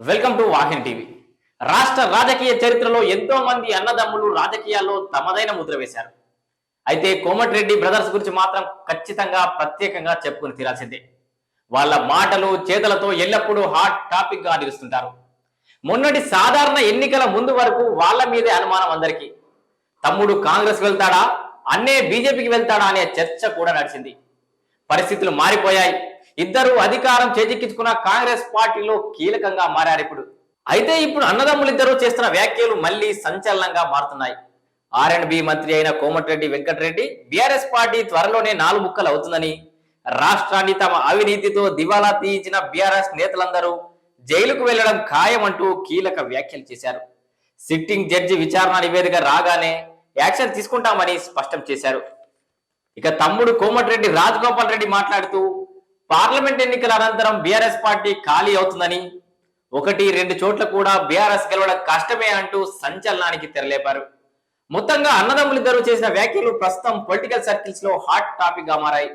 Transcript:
Welcome to Vahini TV రాష్ట్ర రాజకీయ చరిత్రలో ఎంతో మంది అన్నదమ్ములు రాజకీయాల్లో తమదైన ముద్ర వేశారు. అయితే కోమటిరెడ్డి బ్రదర్స్ గురించి మాత్రం ఖచ్చితంగా ప్రత్యేకంగా చెప్పుకుని తీరాల్సిందే. వాళ్ళ మాటలు చేతలతో ఎల్లప్పుడూ హాట్ టాపిక్గా నిలుస్తుంటారు. మొన్నటి సాధారణ ఎన్నికల ముందు వరకు వాళ్ళ మీదే అనుమానం అందరికీ. తమ్ముడు కాంగ్రెస్ వెళ్తాడా? అన్నే బీజేపీకి వెళ్తాడా అనే చర్చ కూడా నడిచింది. పరిస్థితులు మారిపోయాయి. ఇద్దరు అధికారం చేజిక్కించుకున్న కాంగ్రెస్ పార్టీలో కీలకంగా మారారు ఇప్పుడు. అయితే ఇప్పుడు అన్నదమ్ములు ఇద్దరు చేస్తున్న వ్యాఖ్యలు మళ్ళీ సంచలనంగా మారుతున్నాయి. ఆర్ అండ్ బి మంత్రి అయిన కోమటిరెడ్డి వెంకటరెడ్డి బీఆర్ఎస్ పార్టీ త్వరలోనే నాలుగు ముక్కలు అవుతుందని రాష్ట్రాన్ని తమ అవినీతితో దివాలా తీయించిన బీఆర్ఎస్ నేతలందరూ జైలుకు వెళ్ళడం ఖాయమంటూ కీలక వ్యాఖ్యలు చేశారు. సిట్టింగ్ జడ్జి విచారణ నివేదిక రాగానే యాక్షన్ తీసుకుంటామని స్పష్టం చేశారు. ఇక తమ్ముడు కోమటిరెడ్డి రాజగోపాల్ రెడ్డి మాట్లాడుతూ పార్లమెంట్ ఎన్నికల అనంతరం బీఆర్ఎస్ పార్టీ ఖాళీ అవుతుందని ఒకటి రెండు చోట్ల కూడా బీఆర్ఎస్ గెలవడం కష్టమే అంటూ సంచలనానికి తెరలేపారు. మొత్తంగా అన్నదమ్ములిద్దరూ చేసిన వ్యాఖ్యలు ప్రస్తుతం పొలిటికల్ సర్కిల్స్లో హాట్ టాపిక్గా మారాయి.